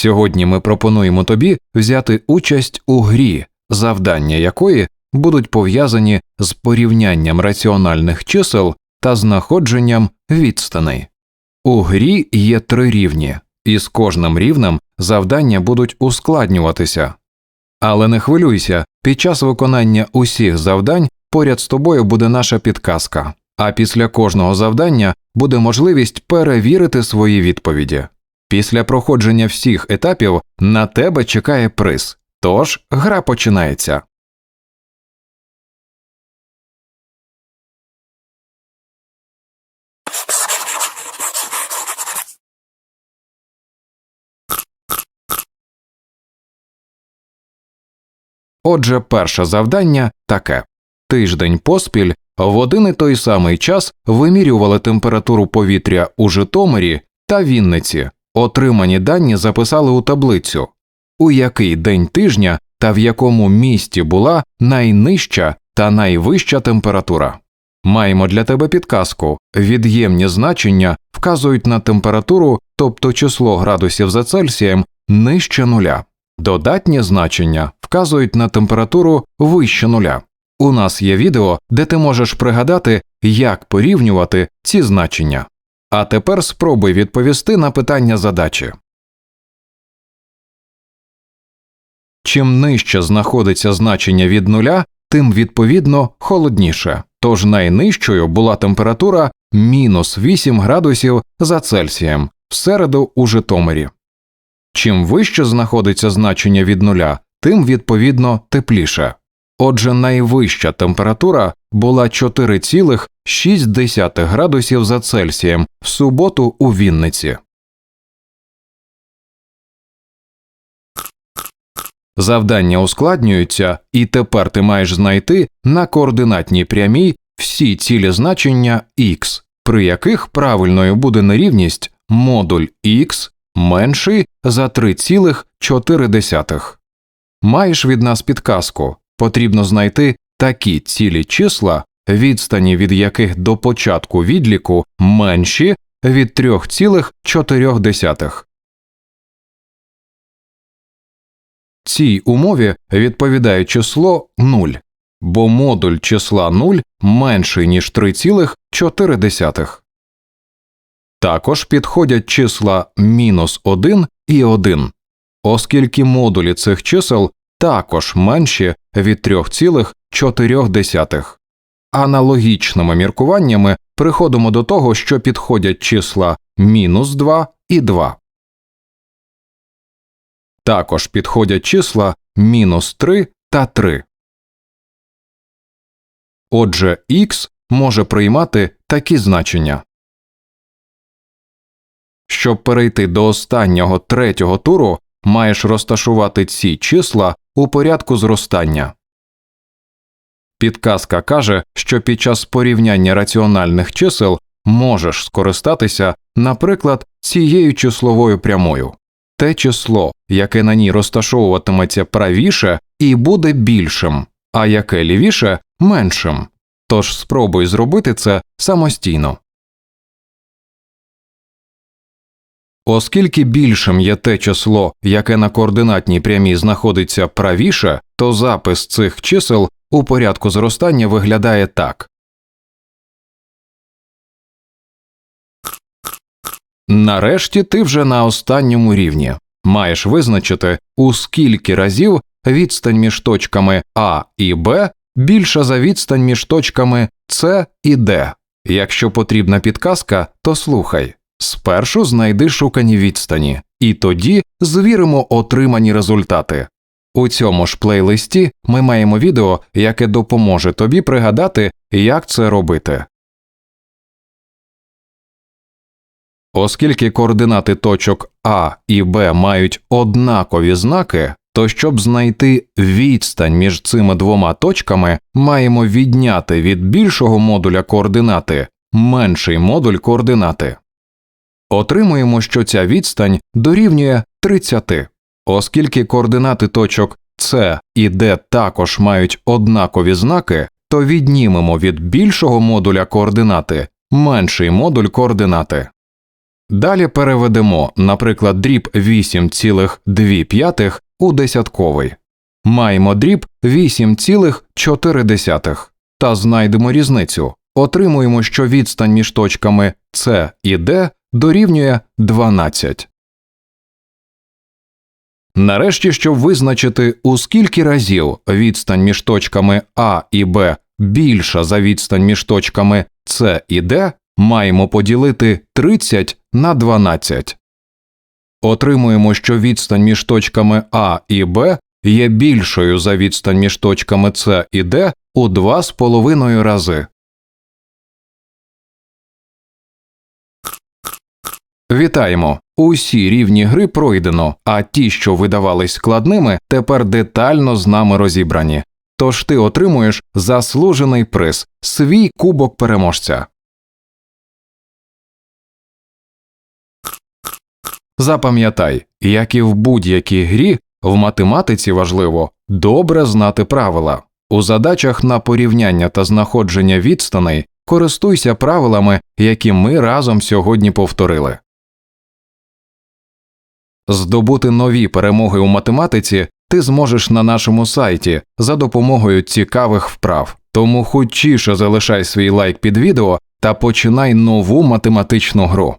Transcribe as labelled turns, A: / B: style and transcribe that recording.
A: Сьогодні ми пропонуємо тобі взяти участь у грі, завдання якої будуть пов'язані з порівнянням раціональних чисел та знаходженням відстаней. У грі є три рівні, і з кожним рівнем завдання будуть ускладнюватися. Але не хвилюйся, під час виконання усіх завдань поряд з тобою буде наша підказка, а після кожного завдання буде можливість перевірити свої відповіді. Після проходження всіх етапів на тебе чекає приз, тож гра починається. Отже, перше завдання таке тиждень поспіль в один і той самий час вимірювали температуру повітря у Житомирі та Вінниці. Отримані дані записали у таблицю, у який день тижня та в якому місті була найнижча та найвища температура. Маємо для тебе підказку від'ємні значення вказують на температуру, тобто число градусів за Цельсієм нижче нуля. Додатні значення вказують на температуру вище нуля. У нас є відео, де ти можеш пригадати, як порівнювати ці значення. А тепер спробуй відповісти на питання задачі. Чим нижче знаходиться значення від нуля, тим відповідно холодніше. Тож найнижчою була температура мінус 8 градусів за Цельсієм в середу у Житомирі. Чим вище знаходиться значення від нуля, тим відповідно тепліше. Отже, найвища температура була 4,6 градусів за Цельсієм в суботу у Вінниці. Завдання ускладнюються, і тепер ти маєш знайти на координатній прямій всі цілі значення x, при яких правильною буде нерівність модуль x менший за 3,4. Маєш від нас підказку потрібно знайти такі цілі числа, відстані від яких до початку відліку менші від 3,4. Цій умові відповідає число 0, бо модуль числа 0 менший ніж 3,4. Також підходять числа мінус 1 і 1, оскільки модулі цих чисел також менші від 3,4. Аналогічними міркуваннями приходимо до того, що підходять числа мінус 2 і 2. Також підходять числа мінус 3 та 3. Отже, х може приймати такі значення. Щоб перейти до останнього третього туру, маєш розташувати ці числа у порядку зростання. Підказка каже, що під час порівняння раціональних чисел можеш скористатися, наприклад, цією числовою прямою. Те число, яке на ній розташовуватиметься правіше, і буде більшим, а яке лівіше меншим. Тож спробуй зробити це самостійно. Оскільки більшим є те число, яке на координатній прямій знаходиться правіше, то запис цих чисел у порядку зростання виглядає так. Нарешті ти вже на останньому рівні маєш визначити, у скільки разів відстань між точками А і Б більша за відстань між точками С і Д. Якщо потрібна підказка, то слухай. Спершу знайди шукані відстані, і тоді звіримо отримані результати. У цьому ж плейлисті ми маємо відео, яке допоможе тобі пригадати, як це робити. Оскільки координати точок А і Б мають однакові знаки, то щоб знайти відстань між цими двома точками, маємо відняти від більшого модуля координати менший модуль координати. Отримуємо, що ця відстань дорівнює 30. Оскільки координати точок С і Д також мають однакові знаки, то віднімемо від більшого модуля координати менший модуль координати. Далі переведемо, наприклад, дріб 8,2 у десятковий. Маємо дріб 8,4 та знайдемо різницю. Отримуємо, що відстань між точками С і Д дорівнює 12. Нарешті, щоб визначити, у скільки разів відстань між точками А і Б більша за відстань між точками С і Д, маємо поділити 30 на 12. Отримуємо, що відстань між точками А і Б є більшою за відстань між точками С і Д у 2,5 рази. Вітаємо! Усі рівні гри пройдено, а ті, що видавались складними, тепер детально з нами розібрані. Тож ти отримуєш заслужений приз свій кубок переможця. Запам'ятай, як і в будь-якій грі, в математиці важливо добре знати правила. У задачах на порівняння та знаходження відстаней користуйся правилами, які ми разом сьогодні повторили. Здобути нові перемоги у математиці ти зможеш на нашому сайті за допомогою цікавих вправ. Тому хутчіше залишай свій лайк під відео та починай нову математичну гру.